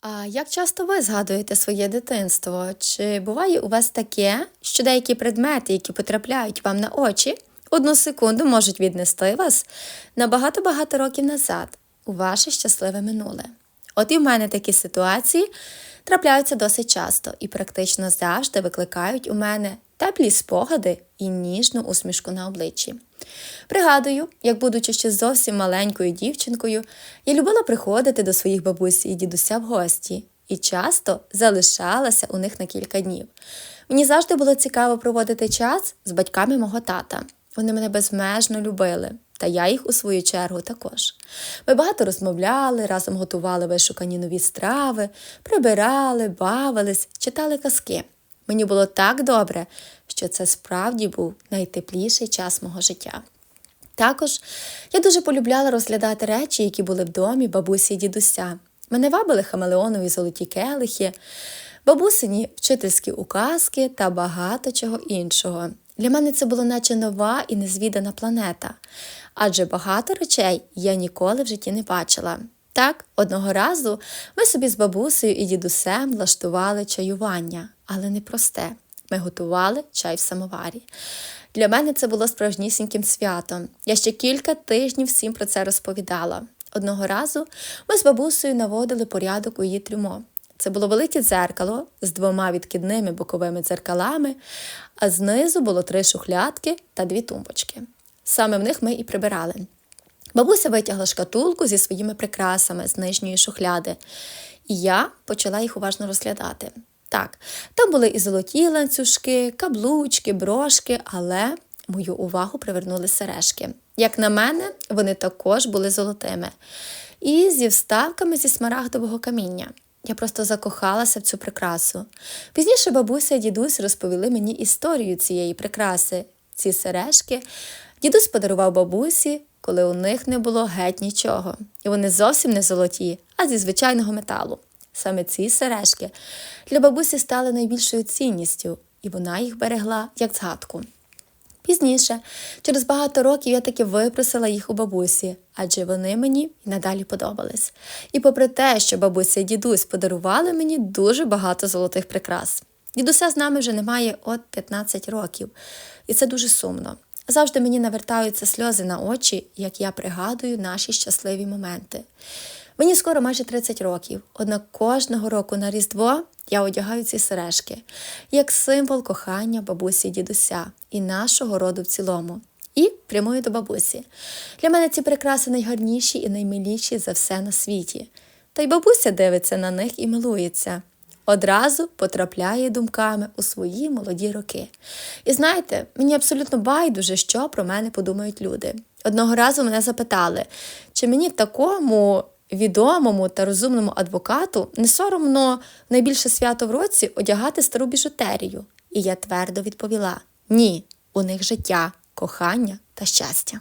А як часто ви згадуєте своє дитинство? Чи буває у вас таке, що деякі предмети, які потрапляють вам на очі, одну секунду можуть віднести вас на багато-багато років назад у ваше щасливе минуле? От і в мене такі ситуації трапляються досить часто і практично завжди викликають у мене теплі спогади і ніжну усмішку на обличчі. Пригадую, як, будучи ще зовсім маленькою дівчинкою, я любила приходити до своїх бабусі і дідуся в гості і часто залишалася у них на кілька днів. Мені завжди було цікаво проводити час з батьками мого тата. Вони мене безмежно любили, та я їх у свою чергу також. Ми багато розмовляли, разом готували вишукані нові страви, прибирали, бавились, читали казки. Мені було так добре, що це справді був найтепліший час мого життя. Також я дуже полюбляла розглядати речі, які були в домі бабусі і дідуся. Мене вабили хамелеонові золоті келихи, бабусині вчительські указки та багато чого іншого. Для мене це було наче нова і незвідана планета, адже багато речей я ніколи в житті не бачила. Так, одного разу ми собі з бабусею і дідусем влаштували чаювання, але не просте. Ми готували чай в самоварі. Для мене це було справжнісіньким святом. Я ще кілька тижнів всім про це розповідала. Одного разу ми з бабусею наводили порядок у її трюмо. Це було велике дзеркало з двома відкидними боковими дзеркалами, а знизу було три шухлядки та дві тумбочки. Саме в них ми і прибирали. Бабуся витягла шкатулку зі своїми прикрасами з нижньої шухляди, і я почала їх уважно розглядати. Так, там були і золоті ланцюжки, каблучки, брошки, але мою увагу привернули сережки. Як на мене, вони також були золотими. І зі вставками зі смарагдового каміння. Я просто закохалася в цю прикрасу. Пізніше бабуся і дідусь розповіли мені історію цієї прикраси. Ці сережки дідусь подарував бабусі, коли у них не було геть нічого. І вони зовсім не золоті, а зі звичайного металу. Саме ці сережки для бабусі стали найбільшою цінністю, і вона їх берегла як згадку. Пізніше, через багато років, я таки випросила їх у бабусі, адже вони мені й надалі подобались. І попри те, що бабуся і дідусь подарували мені дуже багато золотих прикрас. Дідуся з нами вже немає от 15 років, і це дуже сумно. Завжди мені навертаються сльози на очі, як я пригадую наші щасливі моменти. Мені скоро майже 30 років, однак кожного року на Різдво я одягаю ці сережки як символ кохання бабусі дідуся і нашого роду в цілому. І прямую до бабусі. Для мене ці прикраси найгарніші і наймиліші за все на світі. Та й бабуся дивиться на них і милується. Одразу потрапляє думками у свої молоді роки. І знаєте, мені абсолютно байдуже, що про мене подумають люди. Одного разу мене запитали, чи мені такому відомому та розумному адвокату не соромно найбільше свято в році одягати стару біжутерію. І я твердо відповіла: ні, у них життя, кохання та щастя.